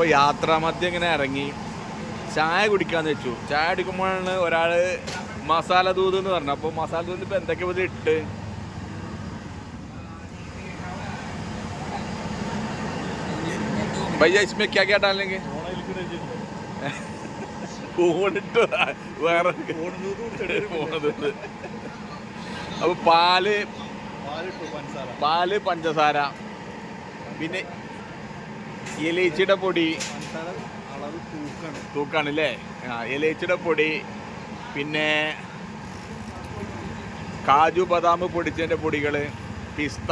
അപ്പോൾ യാത്രാമധ്യം ഇങ്ങനെ ഇറങ്ങി ചായ കുടിക്കാന്ന് വെച്ചു ചായ കുടിക്കുമ്പോഴാണ് ഒരാൾ മസാല ദൂത് എന്ന് പറഞ്ഞു അപ്പോൾ മസാല ദൂത് ഇപ്പോൾ എന്തൊക്കെ ഇതിൽ ഇട്ട് भैया इसमें क्या क्या डालेंगे ഫോണിട്ട് വേറെ ഫോണത് അപ്പൊ പാല് പാല് പഞ്ചസാര പിന്നെ ഇലയിച്ചിയുടെ പൊടി. തൂക്കാണ്. അല്ലേ ആ ഇലയിച്ചിയുടെ പൊടി പിന്നെ കാജു ബദാം പൊടിച്ചതിന്റെ പൊടികൾ പിസ്ത.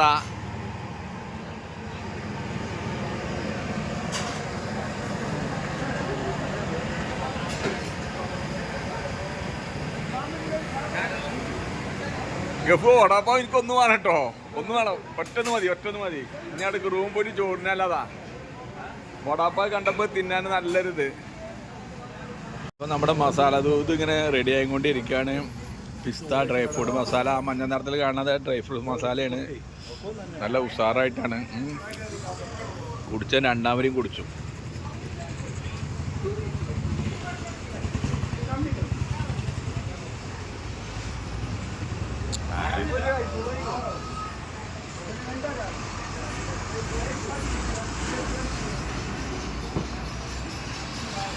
ഗഫു ഓടാപ്പോ എനിക്കൊന്നു വേണം കേട്ടോ. ഒന്ന് വേണം. ഒറ്റൊന്ന് മതി ഒറ്റൊന്ന് മതി. ഇനി അടുക്ക് റൂം പോയിട്ട് ചോറിനല്ലതാ. വടാപ്പാ കണ്ടപ്പോൾ തിന്നാൻ നല്ലൊരിത്. അപ്പോൾ നമ്മുടെ മസാല ദൂത് ഇങ്ങനെ റെഡി ആയിക്കൊണ്ടിരിക്കുകയാണ് പിസ്ത ഡ്രൈ ഫ്രൂട്ട് മസാല. ആ മഞ്ഞ നിറത്തിൽ കാണാതെ ഡ്രൈ ഫ്രൂട്ട് മസാലയാണ്. നല്ല ഉഷാറായിട്ടാണ്. കുടിച്ച രണ്ടാമരെയും കുടിച്ചു.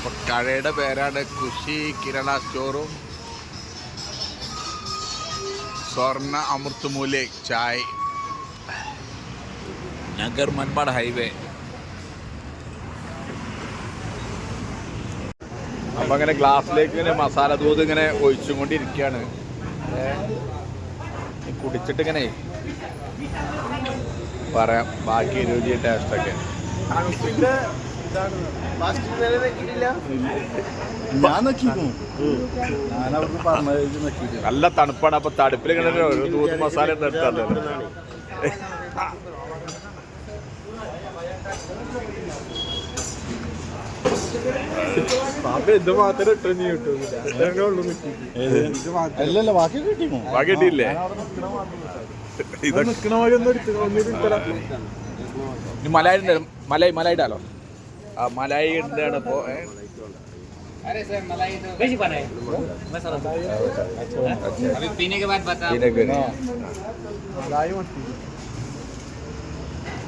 അപ്പൊ കടയുടെ പേരാണ് കുഷി കിരണ സ്റ്റോറും. സ്വർണ അമൃത്മൂല്യ ചായ്. നഗർ മൻപാട് ഹൈവേ. അപ്പൊ അങ്ങനെ ഗ്ലാസ്സിലേക്ക് ഇങ്ങനെ മസാല ദൂത് ഇങ്ങനെ ഒഴിച്ചും കൊണ്ടിരിക്കുകയാണ് കുടിച്ചിട്ട് ഇങ്ങനെ പറയാം. ബാക്കി രുചി ടേസ്റ്റൊക്കെ നല്ല തണുപ്പാണ് അപ്പൊ തണുപ്പിൽ ഇങ്ങനെ ഒരു ദൂത് മസാല നിർത്താതെ മലയാളി കിട്ടിയില്ലേ? നിക്കണ പോലെ ആ മലായി ഉണ്ടാണ് ഇപ്പോ ഏ? अरे सर मलाई तो कैसी बनाए मसाला अभी पीने के बाद बता ഇതിനൊക്കെ ഒരു-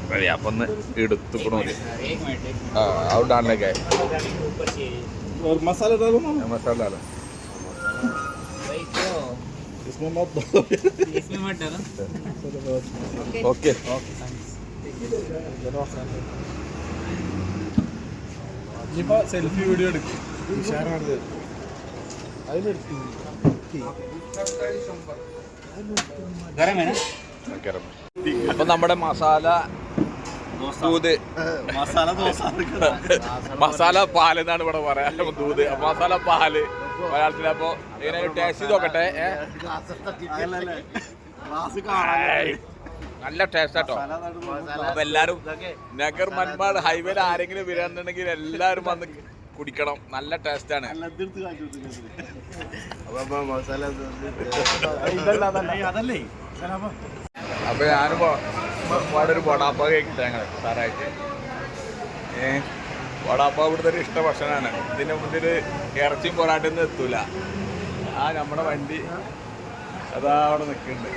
അതെ, അപ്പൊ ഒന്ന് എടുത്തുക്കണോ सर एक मिनट एक ആ അതുകൊണ്ടാണല്ലേ मिनट ऊपर से और मसाला डालो ना മസാല ഇടാലോ. वही तो इसमें मत डालो इसमें मत डालो ഓക്കെ ഇനിയിപ്പോ സെൽഫി വീഡിയോ എടുക്കും. അപ്പൊ നമ്മുടെ മസാല ദൂത്. മസാല ദോശ മസാല പാൽ എന്നാണ് ഇവിടെ പറയാ. ദൂത്. മസാല പാൽ. മലയാളത്തിൽ അപ്പൊ ഇങ്ങനെ ടേസ്റ്റ് നോക്കട്ടെ. നല്ല ടേസ്റ്റ് കേട്ടോ അപ്പൊ എല്ലാരും നഗർ മൻപാട് ഹൈവേയിൽ ആരെങ്കിലും വരാന്നുണ്ടെങ്കിൽ എല്ലാരും വന്ന് കുടിക്കണം. നല്ല ടേസ്റ്റ് ആണ്. അപ്പൊ ഒരുപാട് ഒരു വടാപ്പ കഴിക്കട്ടെ ഞങ്ങൾ സാറായിട്ട്. ഏ വടാപ്പ ഇവിടുത്തെ ഒരു ഇഷ്ട ഭക്ഷണമാണ് ഇതിന്റെ മുന്നിൽ ഇറച്ചിയും പൊറാട്ടൊന്നും എത്തൂല. ആ നമ്മുടെ വണ്ടി അതാ അവിടെ നിൽക്കുന്നുണ്ട്